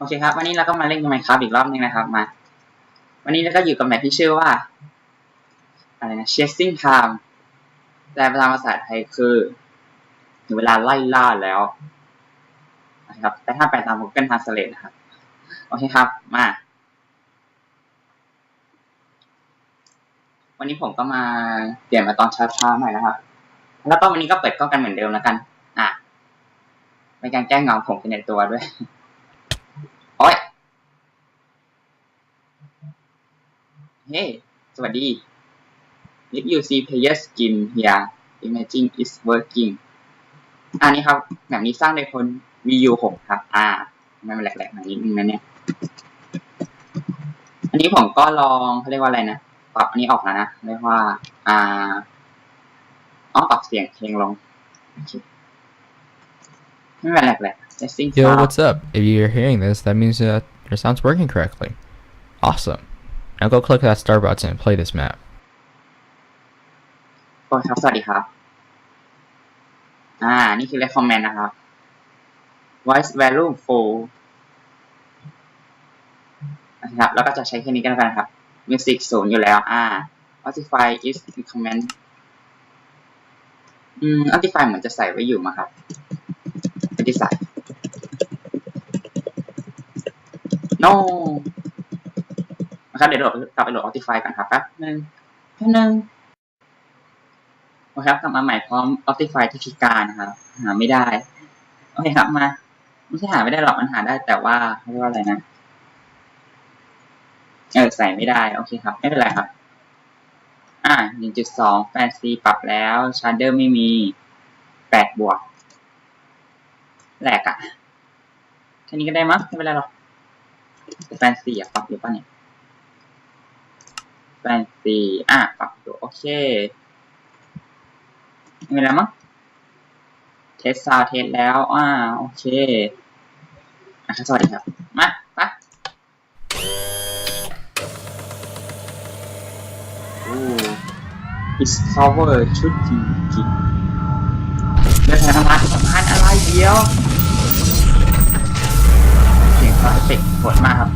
โอเคครับ วันนี้เราก็มาเล่นกันใหม่ครับอีกรอบหนึงนะครับมา วันนี้เราก็อยู่กับแมปที่ชื่อว่าอะไรนะ chasing time แต่ภาษาภาษาไทยคือถึงเวลาไล่ล่าแล้วนะครับ แต่ถ้าแปลตาม Google Translate นะครับ โอเคครับ มา วันนี้ผมก็มาเปลี่ยนมาตอนเช้าๆหน่อยนะครับ แล้วก็วันนี้ก็เปิดกล้องกันเหมือนเดิมแล้วกัน อะเป็นการแกล้งเงาผมเป็นในตัวด้วย โอ้ยเฮ้ สวัสดี if you see player skin here imagine is working อันนี้ครับ แบบนี้สร้างโดยคน VU 6ครับ อ่าไม่เป็นแหลกๆหน่อยนิดนึงนะเนี่ย อันนี้ผมก็ลองเขาเรียกว่าอะไรนะ ปรับอันนี้ออกแล้วนะ เรียกว่า อ่า อ๋อ ปรับเสียงเพลงลง โอเค ไม่เป็นแหลกๆ testing Yo, sound what's up? If you're hearing this, that means that your sound's working correctly. Awesome. Now go click that star button and play this map. โอเคครับสวัสดีครับ อ่า นี่คือ recommend นะครับ voice value full นะครับ แล้วก็จะใช้แค่นี้กันแล้วกันครับ music ศูนย์อยู่แล้ว อ่า Spotify is recommend อืม Spotify เหมือนจะใส่ไว้อยู่มาครับ ไม่ได้ใส่ no นะครับเดี๋ยวโหลดกลับไปโหลด Spotify กันครับแป๊บนึงแป๊บนึงโอเคครับกลับมาใหม่พร้อม Optify ที่พิการนะครับหาไม่ได้โอเคครับมาไม่ใช่หาไม่ได้หรอกมันหาได้แต่ว่าเขาเรียกว่าอะไรนะเออใส่ไม่ได้โอเคครับ ไม่เป็นไรครับ อ่า 1.2 แฟนซีปรับแล้วชาร์เดอร์ไม่มี 8 บวก แหลกอะแค่นี้ก็ได้มั้งไม่เป็นไรหรอกแฟนซีอะปรับอยู่ป่ะเนี่ยแฟนซีอะปรับอยู่โอเคไม่เป็นไรมั้งเทสซาวเทสแล้วอ่าโอเคอะสวัสดีครับ มาไปโอ้ discover ชุดจริงๆเดินทางมาสะพานอะไรเดียว เสียงซาวด์เอฟเฟกต์โหดมากครับ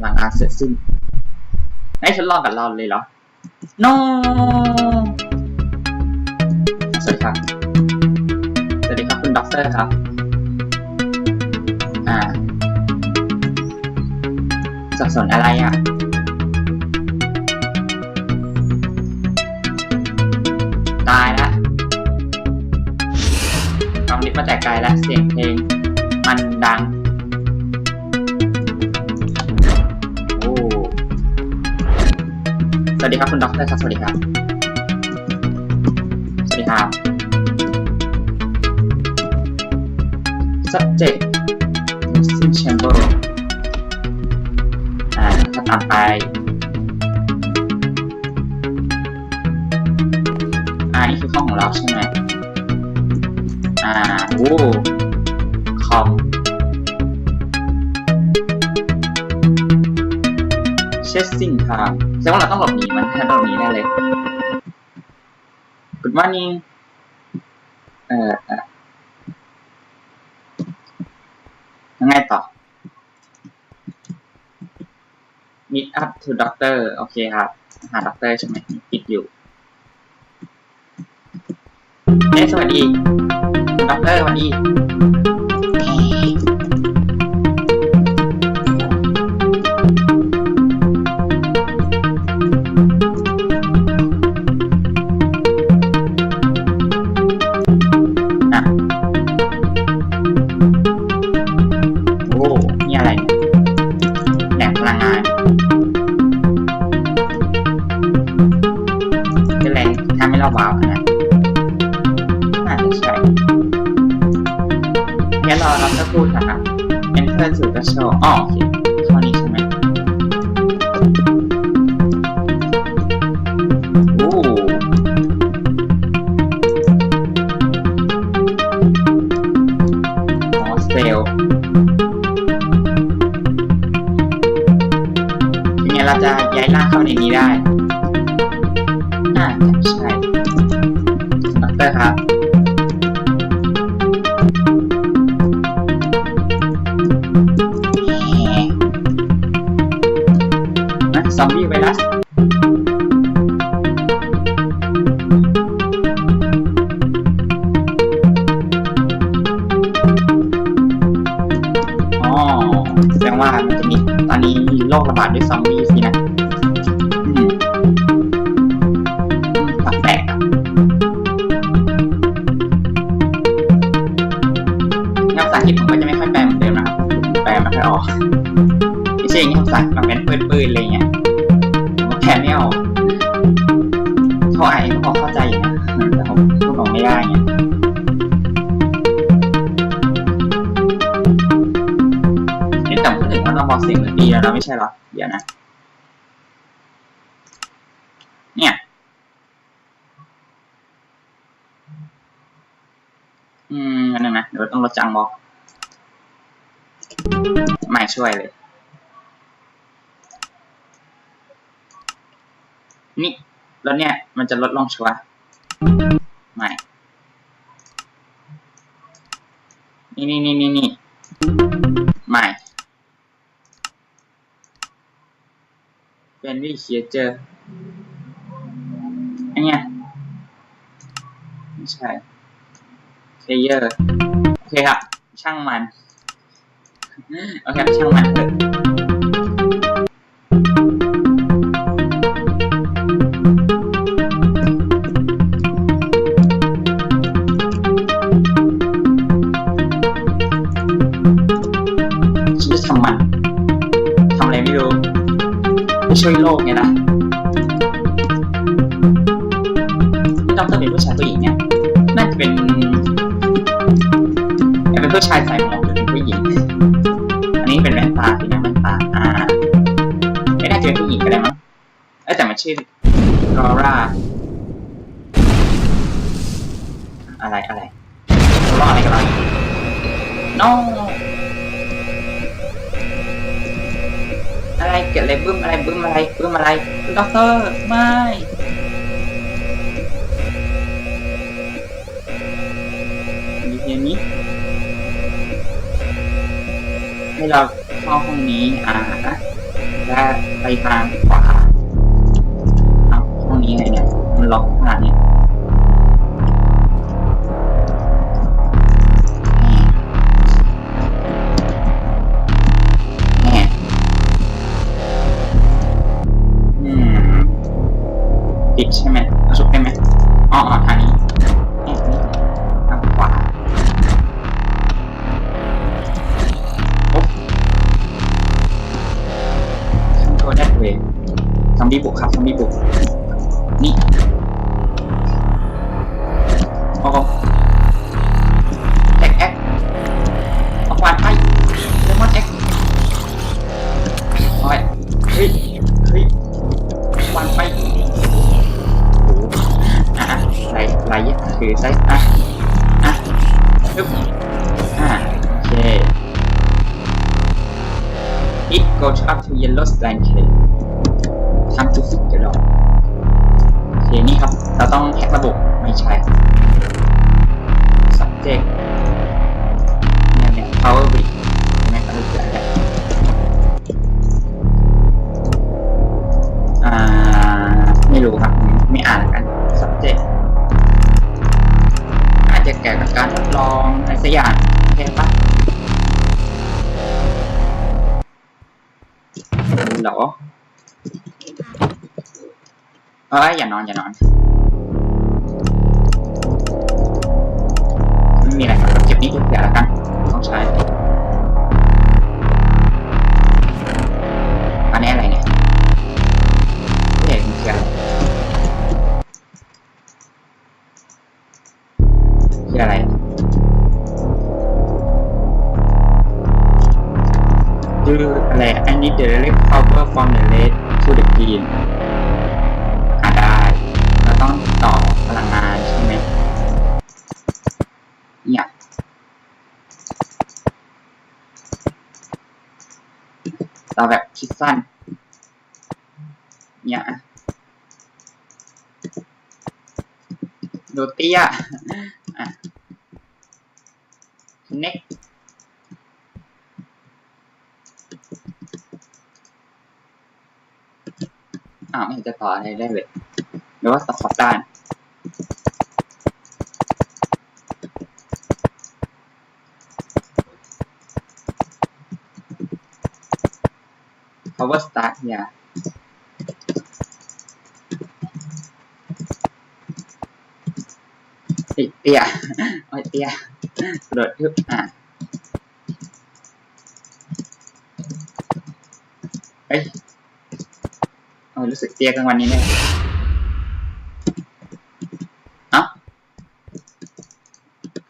หลังงาเสร็จสิ้นให้ทดลองกับเราเลยเหรอ no สวัสดีครับ สวัสดีครับคุณด็อกเตอร์ครับ อ่าสับสนอะไรอะ มาแต่ไกลแล้วเสียงเพลงมันดัง โอ้ สวัสดีครับคุณด็อกเตอร์ครับ สวัสดีครับ สวัสดีครับ subject mixing chamber อ่าก็ตามไปอ่านี่คือห้องของเราใช่ไหม อ่าโอ้คอม chasing ครับแสดงว่าเราต้องหลบหนีมันถ้าเราหนีได้เลย Good morning เอ่อเอ่อยังไงต่อ Meet up to doctor โอเคครับ หาด็อกเตอร์ใช่ไหมปิดอยู่เฮ้สวัสดี ด็อกเตอร์วันดี เราจะย้ายร่างเข้าในนี้ได้น่าใช่ด็รครับ นักซอมบี้ไวรัสแสดงว่ามันจะมีตอนนี้โรคระบาดด้วยซอม อกเสียงมันดีแล้วนะไม่ใช่หรอ เดี๋ยวนะ เนี่ย อืมอันนึงนะเดี๋ยวต้องลดจังบอกไม่ช่วยเลย นี่แล้วเนี่ย มันจะลดลงชัวไม่นี่นี่นี่นี่นี่ไม่ เป็นวิเคียเจออันเนี้ยไม่ใช่เพลเยอร์โอเคครับ ช่างมัน โอเคช่างมันเถอะ no อะไรเกิดอะไรบึ้มอะไรบึ้มอะไรบึ้มอะไรด็อกเตอร์ไม่มีเพียงนี้ให้เราเข้าห้องนี้อ่าและไปทางขวาเอาห้องนี้ไงเนี่ยมันล็อกขนาดนี้ ปิดใช่ไหมเอาชุบได้ไหมอ๋ออ๋อทางนี้เนี่ยนี่ทางขวาโอ๊ะคันโทรได้เลยทำบีบุกครับซอมบี้บุกนี่ ไม่รู้ครับ ไม่อ่านกัน subject อาจจะเกี่ยวกับการทดลองอะไรสักอย่างใช่ปะเหรอเอ้ยอย่านอน อย่านอนไม่มีอะไรครับเก็บนี้เก็บเดี๋ยวแล้วกัน ต้องใช้ คืออะไรคืออะไร I need the direct power from the red to the green อ่าได้เราต้องต่อพลังงานใช่ไหมเนี่ยเราแบบคิดสั้น เนี่ยโดเตีย อะ connect อ้าวไม่เห็นจะต่ออะไรได้เลยหรือว่าต่อขอบด้านโ power start เนี่ย เฮ้เตี้ยโอ้ยเตี้ยกระโดดทึบอะเฮ้ยโอ้รู้สึกเตี้ยกลางวันนี้เนี่ยเอ้า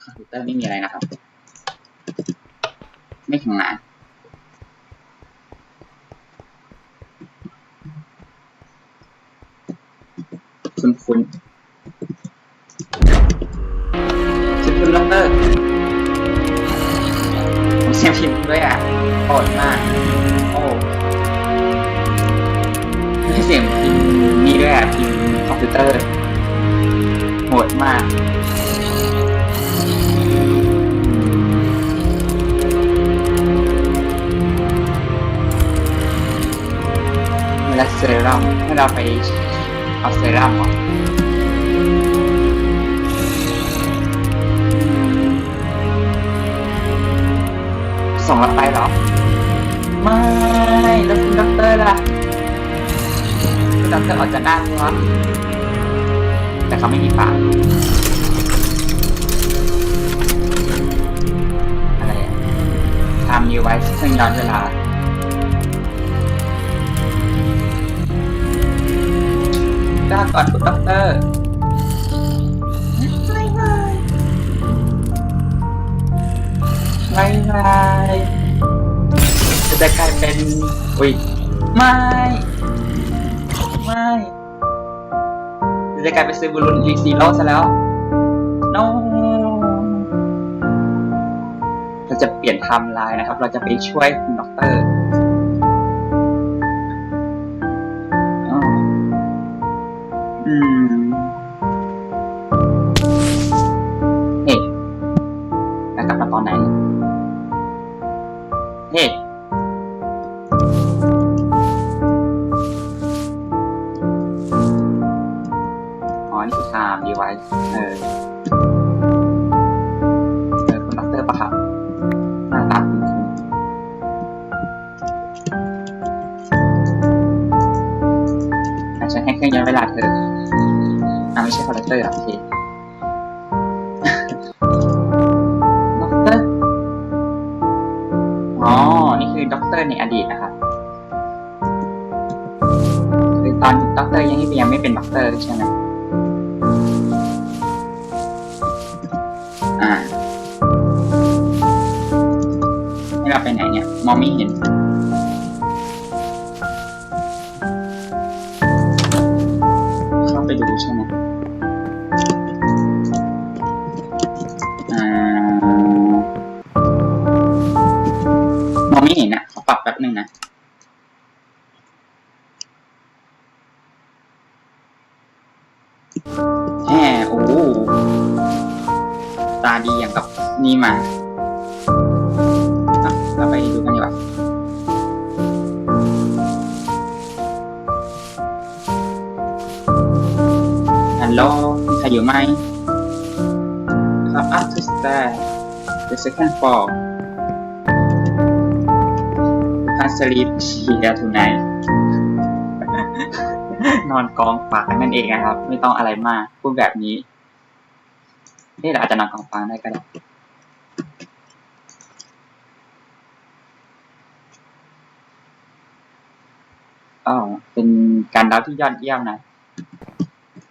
คอมพิวเตอร์ไม่มีอะไรนะครับ ไม่ทำงานคุณคุ ผมเสียงผิดด้วยอะโอดมาก โอ้ม่เสียงพิมพ์นี่ด้วยอะพิมพ์คอมพิวเตอร์โหดมากเวลาเซรั่มให้เราไปเอาเซรั่มก่อน ส่งเราไปเหรอ ไม่แล้วคุณด็อกเตอร์ล่ะคุณด็อกเตอร์ออกจากหน้าครับแต่เขาไม่มีปากอะไรอะทำยูไว้เครื่องย้อนเวลาลาก่อนคุณด็อกเตอร์ ไม่ไม่จะได้กลายเป็นอุ้ยไม่ ไม่จะได้กลายเป็นซูบูรุนอีกสี่ร่ซะแล้ว no เราจะเปลี่ยนไทม์ไลน์นะครับ เราจะไปช่วยคุณด็อกเตอร์ อ่าไม่ใช่คอลเลกเตอร์อะโอเคด็อกเตอร์ อ๋อ นี่คือด็อกเตอร์ในอดีตนะครับ คือตอนด็อกเตอร์ยังยังไม่เป็นด็อกเตอร์ใช่ไหมอ่าให้เราไปไหนเนี่ย มองไม่เห็น ตาดีอย่างกับนี่มาเราไปดูกันดีกว่าฮัลโหลมีใครอยู่ไหมครับ up to stairs the second floor you can't sleep here tonight นอนกองฟางนั่นเองนะครับ ไม่ต้องอะไรมากพูดแบบนี้ นี่เราอาจจะนอนกองฟางได้ก็ได้อ๋อเป็นการเดาที่ยอดเยี่ยมนะ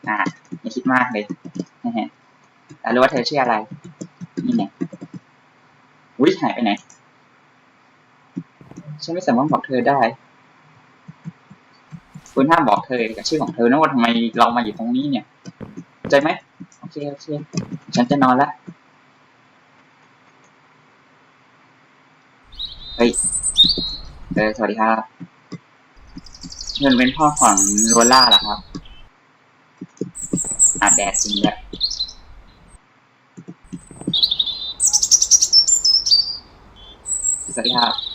อ่าไม่คิดมากเลยนะฮะแต่รู้ว่าเธอชื่ออะไร นี่ไงวิหายไปไหน ฉันไม่สามารถบอกเธอได้ คุณห้ามบอกเธอกับชื่อของเธอนะว่าทำไมเรามาอยู่ตรงนี้เนี่ยเข้าใจไหมโอเค โอเค ฉันจะนอนละเฮ้ยเออสวัสดีครับเงินเป็นพ่อของโรล่าเหรอครับอาบแดดจริงด้วยสวัสดีครับ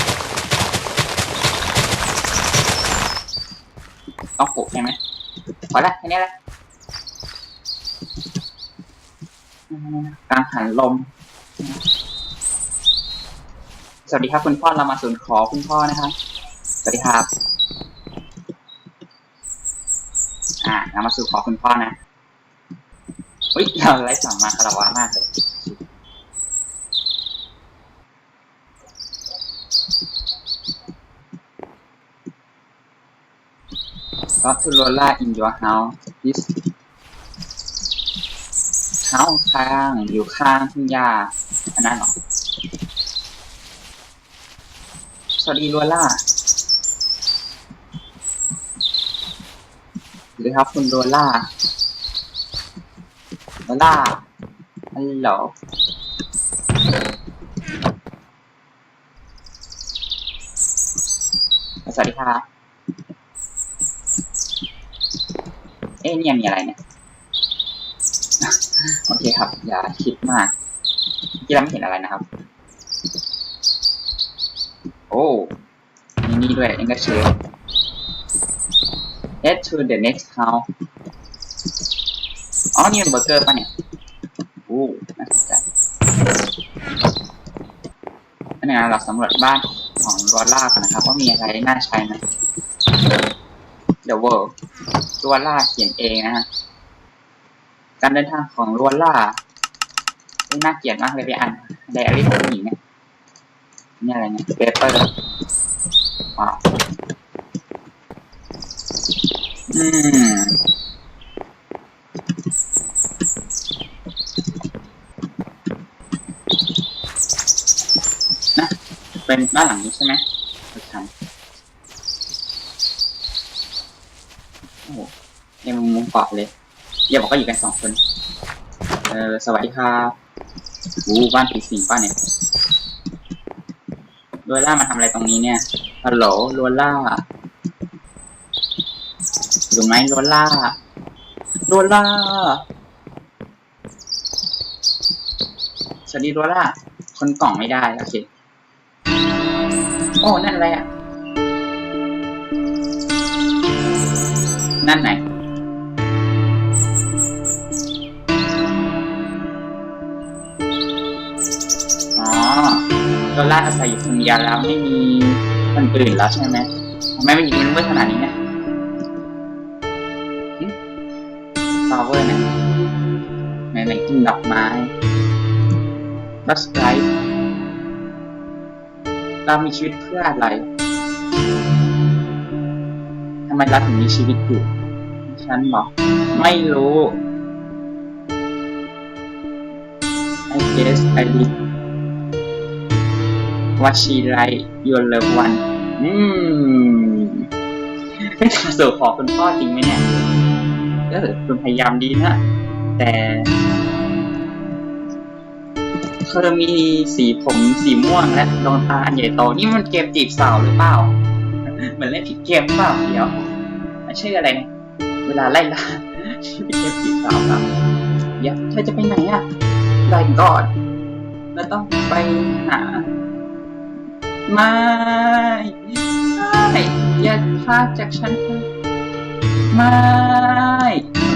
ต้องปลุกใช่ไหมพอละแค่นี้แหละกางหันลม สวัสดีครับคุณพ่อเรามาศูนย์ขอคุณพ่อนะครับ สวัสดีครับ อ่าเรามาสู่ขอคุณพ่อนะอุ้ยเราไร้สามาคารวะมากเลย ก็ทูโรล่า in your house this house ข้างอยู่ข้างทุ่งหญ้าอันนั้นหรอสวัสดีโรล่าสวัสดีครับคุณโรล่าโรล่าฮัลโหลสวัสดีครับ เอ๊ะเนี่ยมีอะไรเนี่ย โอเคครับ อย่าคิดมากเมื่เราไม่เห็นอะไรนะครับ โอ้มีนี่ด้วยเอ็งก็เชื่อ head to the next house อ๋อ นี่เป็นเบอร์เกอร์ป่ะเนี่ยโอ้น่าสนใจอันนี้เราสำรวจบ้านของรอล่ากันนะครับ ว่ามีอะไรน่าใช้ไหม The World รวล่าเขียนเองนะฮะ การเดินทางของรวล่าไม่น่าเกลียดมากเลยไปอ่านไดอารี่ของหญิงเนี่ยนี่อะไรเนี่ยเปเปอร์ว้าวอืมนะเป็นบ้านหลังนี้ใช่ไหมโอเค โอ้โหยังมุมเกาะเลยอย่าบอกว่าอยู่กันสองคน เออสวัสดีครับอู้บ้านผีสิงป้าเนี่ยโรล่ามาทำอะไรตรงนี้เนี่ย ฮัลโหลโรล่าอยู่ไหมโรล่าโรล่าสวัสดีโรล่า คนกล่องไม่ได้ โอเค โอ้ นั่นอะไรอะั่นไหนอ๋อโรล่าอาศัยอยู่คนเดียวแล้วไม่มีคนอื่นแล้วใช่ไหมทำไมมันอยู่มืดขนาดนี้เนี่ยฟาวเวอร์นะในในกินดอกไม้บัสไลท์เรามีชีวิตเพื่ออะไร ทำไมเราถึงมีชีวิตอยู่ ฉันบอกไม่รู้ I guess I did what she like your love one อืมเป็นการสู่ขอคุณพ่อจริงไหมเนี่ยเออคุณพยายามดีนะ แต่เธอมีสีผมสีม่วงและดวงตาใหญ่โตนี่มันเกมจีบสาวหรือเปล่า เหมือนเล่นผิดเกมเปล่าเดี๋ยวมันชื่ออะไรนี่ย เวลาไล่ล่าชื่อเกมจีสาวเปล่าเดี๋ยวเธอจะไปไหนอะไล่ก่อนเราต้องไปหาไม่ไม่อย่าพลาดจากฉันเถอะไม่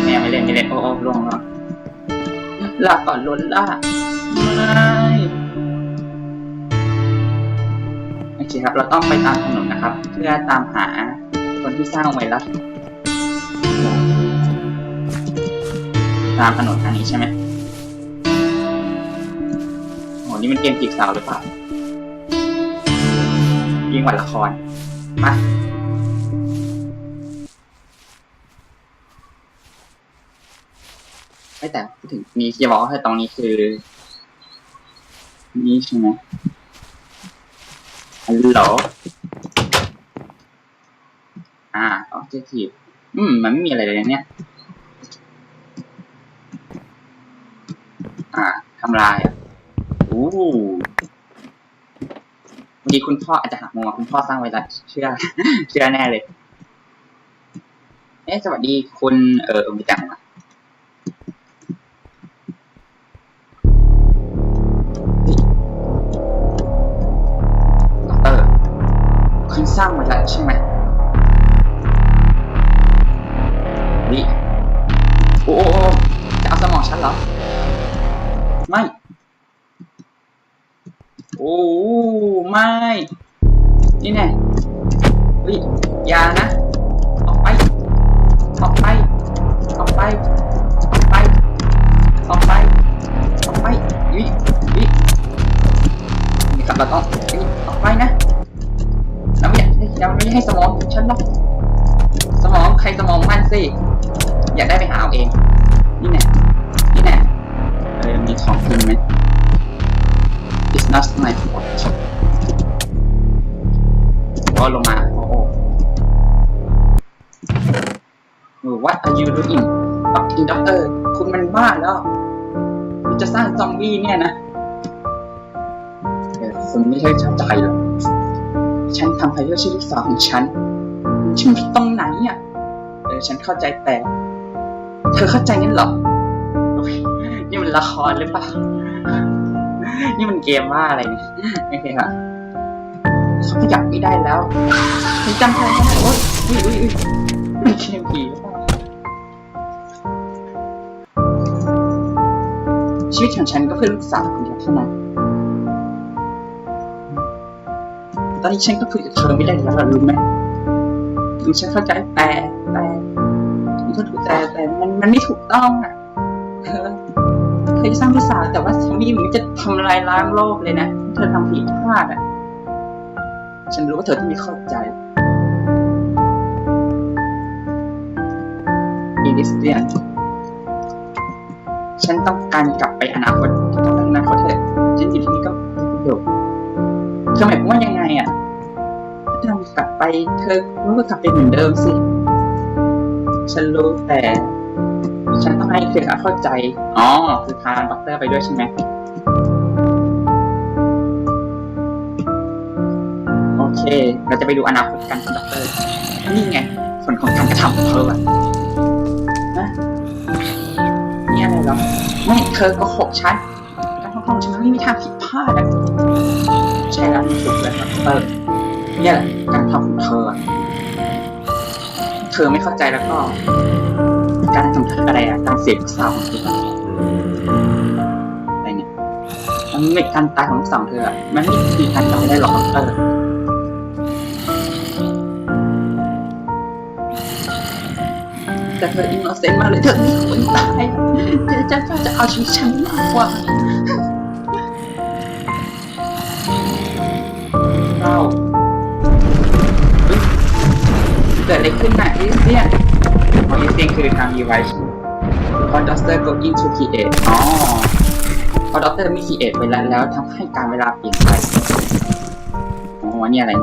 แม่ไม่เล่นไม่เล่นโอ้โอ้ลงแล้วลาก่อนล้นล่าไม่โอเคครับ เราต้องไปตามถนนนะครับ เพื่อตามหาคนที่สร้างไวรัส ตามถนนทางนี้ใช่ไหมโหนี่มันเกมจีบสาวหรือเปล่ายิ่งกว่าละครมาไม่แต่ถึงมีจะบอกว่าตรงนี้คือ นี่ใช่ไหมฮัลโหลอ่า objective อืม มันไม่มีอะไรเลยเนี่ย ทำลายอะอู้บางทีคุณพ่ออาจจะหักมุมอคุณพ่อสร้างไวรัสเชื่อ เชื่อแน่เลย เอ๊ะสวัสดีคุณเออมีจังอะ อย่านะ สาวของฉัน ฉันผิดตรงไหนอะเออฉันเข้าใจแต่ เธอเข้าใจงั้นเหรออนี่มันละครหรือเปล่า นี่มันเกมว่าอะไรเนี่ยโอเคค่ะเขาขยับไม่ได้แล้วฉันจำใครไม่ได้โอ๊ยอุ้ยอุ้ยอุ้ยมันเกมผีชีวิตของฉันก็เพื่อลูกสาวคนเดียวเท่านั้น อนนี้ฉันก็คุยกับเธอไม่ได้แล้วล่ะรู้ไหมถึงฉันเข้าใจแต่แต่มันก็ถูกแต่แต่มันมันไม่ถูกต้องอะเธอเคยสร้างลูกสาแต่ว่าซอมบี้มันจะทำลายล้างโลกเลยนะเธอทำผิดพลาดอะ ฉันรู้ว่าเธอต้องไม่เข้าใจอีลิสเตียนฉันต้องการกลับไปอนาคตต้องไปอนาคตเถอะฉันอยู่ที่นี่ก็ไม่ประโยชน์เธอหมายความว่ายังไงอะ กลับไปเธอก็กลับไปเหมือนเดิมสิ ฉันรู้แต่ ฉันต้องให้เธอเข้าใจ อ๋อ คือพาด็อกเตอร์ไปด้วยใช่ไหมโอเค เราจะไปดูอนาคตกันด็อกเตอร์นี่ไง ผลของการกระทำของเธออะนะนี่อะไรเหรอ ไม่เธอก็หกฉันการห้องฉันไม่มีทางผิดพลาดนะใช่แล้วถูกแล้วด็อกเตอร์ เนี่ยแหละการทำของเธอเธอไม่เข้าใจแล้วก็ การทำอะไรอะการเสพสาวของเธออะไรเนี่ยมันไม่การตายของสาวของเธออะมันไม่มีการทำได้หรอกด็อกเตอร์แต่เธออินโนเซนต์มากเลยเธอไม่ควรตายอะเธอจะจะเอาชีวิตฉันมากกว่าเรา เกิดอะไรขึ้นน่ะอิสเนี่ยอ๋ออิสเนี่ยคือทำ device พอด็อกเตอร์ going to create อ๋อพอด็อกเตอร์มี create ไว้แล้วแล้วทำให้การเวลาเปลี่ยนไปอ๋อนี่อะไร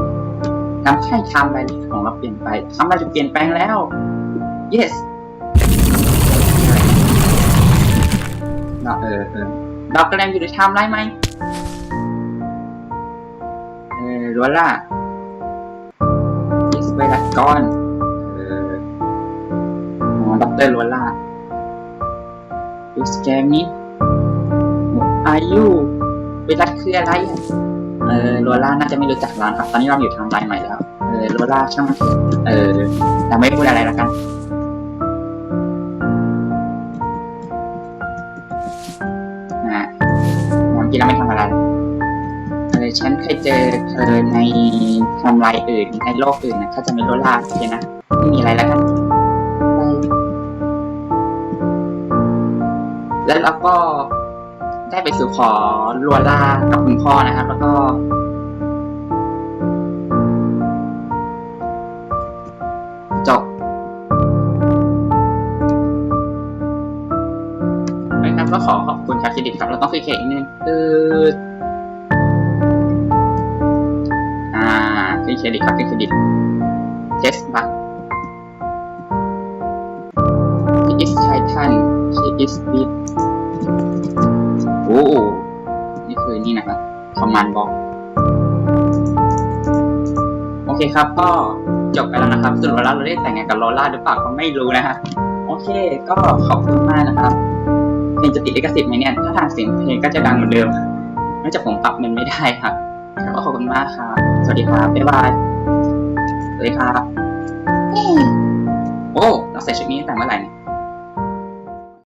ทำให้ไทม์ไลน์ของเราเปลี่ยนไปทำอะไรจะเปลี่ยนแปลงแล้ว yes เราเออเออเรากำลังอยู่ในไทม์ไลน์ไหมเออรัวล่า ก้อนเออด็อกเตอร์รัวล่า you scare me What are you ไวรัสคืออะไรเออโรล่าน่าจะไม่รู้จักร้านครับ ตอนนี้เราอยู่ทางไลน์ใหม่แล้ว เออโรล่าช่างมันเออแต่ไม่พูดอะไรแล้วกัน นะเมื่อกี้เราไม่ทำอะไร ฉันเคยเจอเธอในทำลายอื่นในโลกอื่นนะถ้าจะม่โรล่าโอเคนะไม่มีอะไรแล้วกันแล้วเราก็ได้ไปสู่ขอลัวล่ากับคุณพ่อนะครับ แล้วก็ จบนะครับก็ขอขอบคุณครับเครดิตครับเราต้องคุยเครดิตอีกนิดนึง เครดิตครับคุยเครดิตเทสบัค He is Titan He is Beat โอ้นี่คือนี่นะครับคอมมานด์บอกโอเคครับ ก็จบไปแล้วนะครับส่วนโรล่าเราได้แต่งงานกับโรล่าหรือเปล่าก็ไม่รู้นะฮะโอเค ก็ขอบคุณมากนะครับเพลงจะติดลิขสิทธิ์ไหมเนี่ยถ้าทางเสียงเพลงก็จะดังเหมือนเดิมเนื่องจากผมปรับมันไม่ได้ครับก็ขอบคุณมากครับ สวัสดีครับ บ๊ายบาย สวัสดีครับ โอ้ เราใส่ชุดนี้ตั้งแต่เมื่อไหร่เนี่ย